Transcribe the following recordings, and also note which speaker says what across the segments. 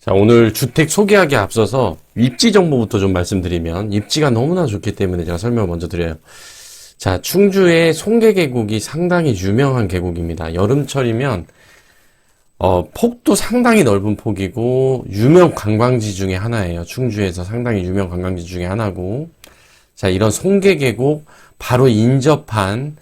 Speaker 1: 자, 오늘 주택 소개하기 앞서서 입지 정보부터 좀 말씀드리면 입지가 너무나 좋기 때문에 제가 설명을 먼저 드려요. 자, 충주의 송계 계곡이 상당히 유명한 계곡입니다. 여름철이면 어, 폭도 상당히 넓은 폭이고 유명 관광지 중에 하나예요. 충주에서 상당히 유명 관광지 중에 하나고 자, 이런 송계 계곡 바로 인접한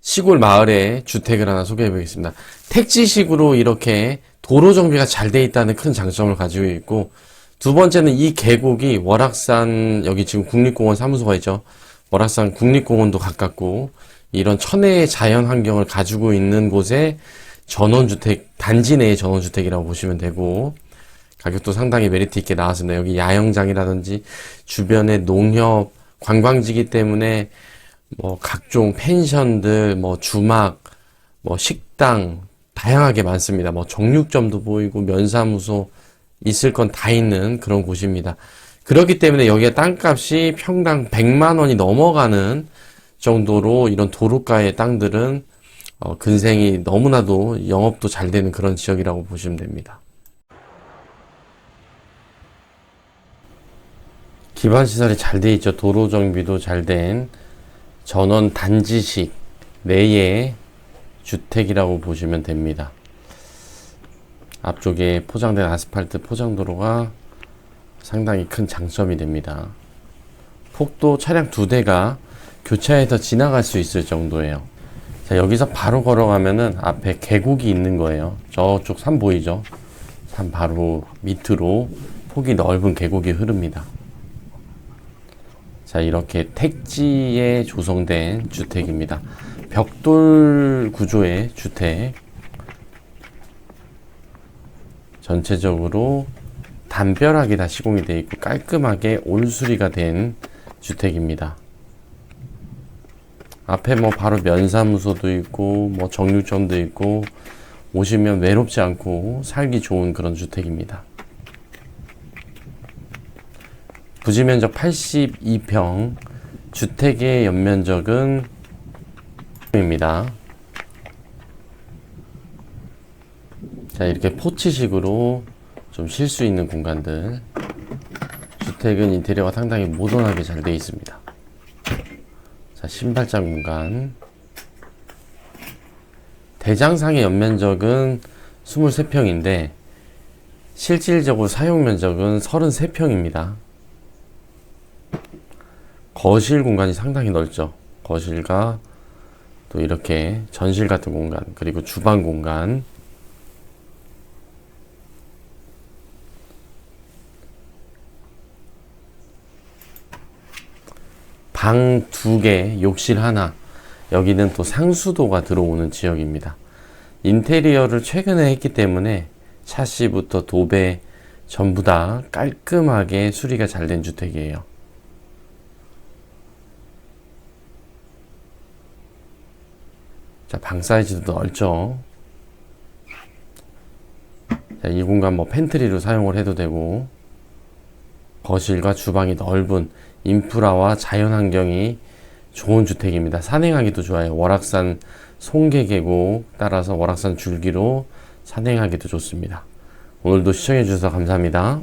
Speaker 1: 시골 마을에 주택을 하나 소개해 보겠습니다. 택지식으로 이렇게 도로 정비가 잘 돼 있다는 큰 장점을 가지고 있고, 두 번째는 이 계곡이 월악산, 여기 지금 국립공원 사무소가 있죠. 월악산 국립공원도 가깝고, 이런 천혜의 자연 환경을 가지고 있는 곳에 전원주택, 단지 내의 전원주택이라고 보시면 되고, 가격도 상당히 메리트 있게 나왔습니다. 여기 야영장이라든지 주변에 농협, 관광지기 때문에 뭐 각종 펜션들, 뭐 주막, 뭐 식당 다양하게 많습니다. 뭐 정육점도 보이고 면사무소 있을 건 다 있는 그런 곳입니다. 그렇기 때문에 여기에 땅값이 평당 100만 원이 넘어가는 정도로 이런 도로가의 땅들은 어, 근생이 너무나도 영업도 잘 되는 그런 지역이라고 보시면 됩니다. 기반 시설이 잘 돼 있죠. 도로 정비도 잘 된 전원 단지식 내의 주택이라고 보시면 됩니다. 앞쪽에 포장된 아스팔트 포장도로가 상당히 큰 장점이 됩니다. 폭도 차량 두 대가 교차해서 지나갈 수 있을 정도예요. 자, 여기서 바로 걸어가면은 앞에 계곡이 있는 거예요. 저쪽 산 보이죠? 산 바로 밑으로 폭이 넓은 계곡이 흐릅니다. 자, 이렇게 택지에 조성된 주택입니다. 벽돌 구조의 주택. 전체적으로 담벼락이 다 시공이 되어 있고 깔끔하게 올수리가 된 주택입니다. 앞에 뭐 바로 면사무소도 있고 뭐 정육점도 있고 오시면 외롭지 않고 살기 좋은 그런 주택입니다. 부지 면적 82평, 주택의 연면적은 입니다. 자, 이렇게 포치식으로 좀 쉴 수 있는 공간들. 주택은 인테리어가 상당히 모던하게 잘 되어 있습니다. 자, 신발장 공간. 대장상의 연면적은 23평인데, 실질적으로 사용 면적은 33평입니다. 거실 공간이 상당히 넓죠. 거실과 또 이렇게 전실 같은 공간, 그리고 주방 공간, 방 두 개, 욕실 하나, 여기는 또 상수도가 들어오는 지역입니다. 인테리어를 최근에 했기 때문에 샤시부터 도배 전부 다 깔끔하게 수리가 잘 된 주택이에요. 자, 방 사이즈도 넓죠. 자, 이 공간 뭐 팬트리로 사용을 해도 되고, 거실과 주방이 넓은 인프라와 자연 환경이 좋은 주택입니다. 산행하기도 좋아요. 월악산 송계계곡 따라서 월악산 줄기로 산행하기도 좋습니다. 오늘도 시청해 주셔서 감사합니다.